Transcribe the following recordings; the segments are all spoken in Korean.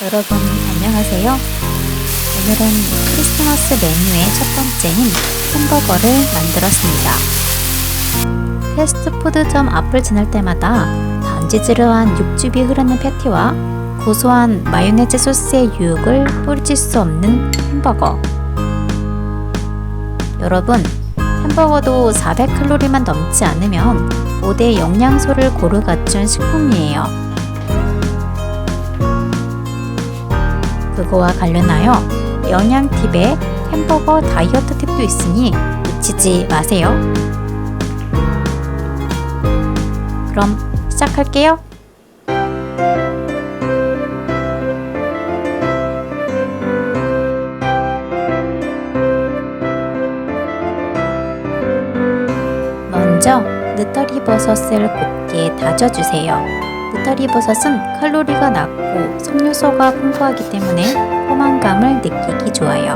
여러분 안녕하세요. 오늘은 크리스마스 메뉴의 첫 번째인 햄버거를 만들었습니다. 패스트푸드점 앞을 지날 때마다 단지지르한 육즙이 흐르는 패티와 고소한 마요네즈 소스의 유혹을 뿌리칠 수 없는 햄버거. 여러분, 햄버거도 400칼로리만 넘지 않으면 5대 영양소를 고루 갖춘 식품이에요. 그거와 관련하여 영양 팁에 햄버거 다이어트 팁도 있으니 놓치지 마세요. 그럼 시작할게요. 먼저 느타리 버섯을 곱게 다져주세요. 느타리 버섯은 칼로리가 낮고 섬유소가 풍부하기 때문에 포만감을 느끼기 좋아요.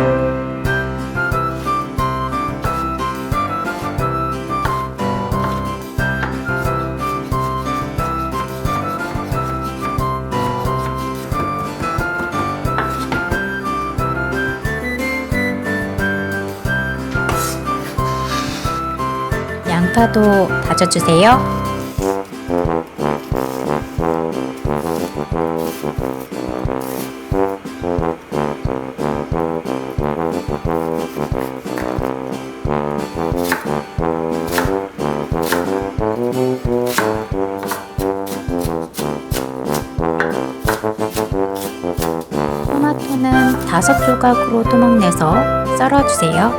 양파도 다져주세요. 다섯 조각으로 토막내서 썰어주세요.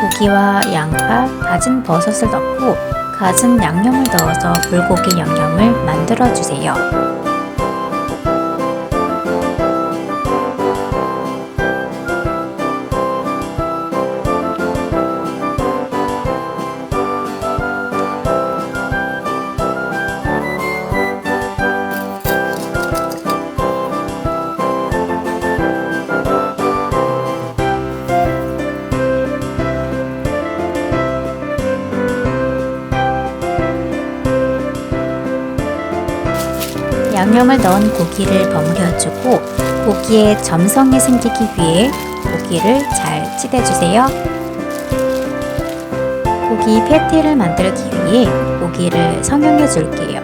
고기와 양파, 다진 버섯을 넣고 갖은 양념을 넣어서 불고기 양념을 만들어 주세요. 양념을 넣은 고기를 버무려주고 고기에 점성이 생기기 위해 고기를 잘 찌대주세요. 고기 패티를 만들기 위해 고기를 성형해 줄게요.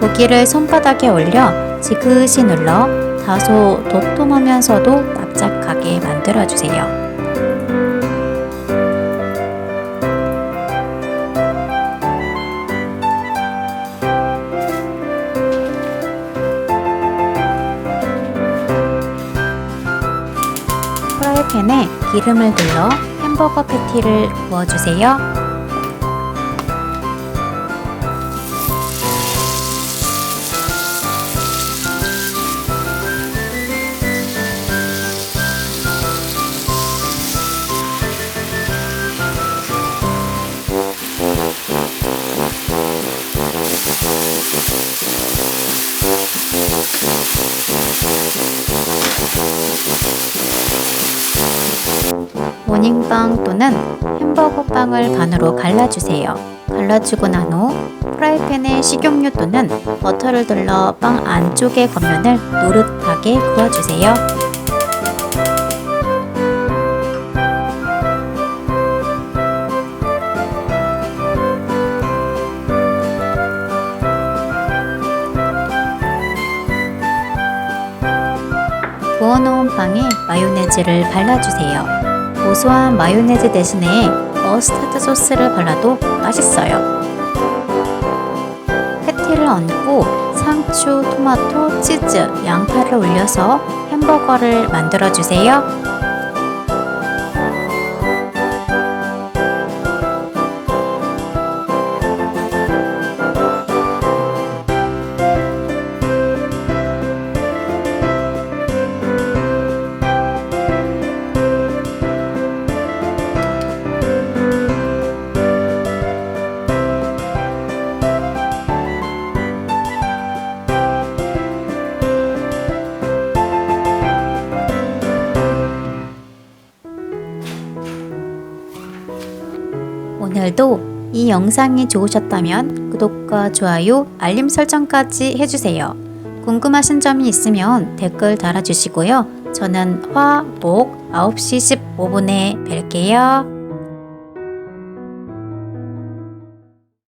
고기를 손바닥에 올려 지그시 눌러 다소 도톰하면서도 납작하게 만들어 주세요. 프라이팬에 기름을 둘러 햄버거 패티를 구워주세요. 모닝빵 또는 햄버거 빵을 반으로 갈라주세요. 갈라주고 난 후 프라이팬에 식용유 또는 버터를 둘러 빵 안쪽의 겉면을 노릇하게 구워주세요. 구워놓은 빵에 마요네즈를 발라주세요. 고소한 마요네즈 대신에 머스타드 소스를 발라도 맛있어요. 패티를 얹고 상추, 토마토, 치즈, 양파를 올려서 햄버거를 만들어주세요. 오늘도 이 영상이 좋으셨다면 구독과 좋아요, 알림 설정까지 해주세요. 궁금하신 점이 있으면 댓글 달아주시고요. 저는 화, 목 9시 15분에 뵐게요.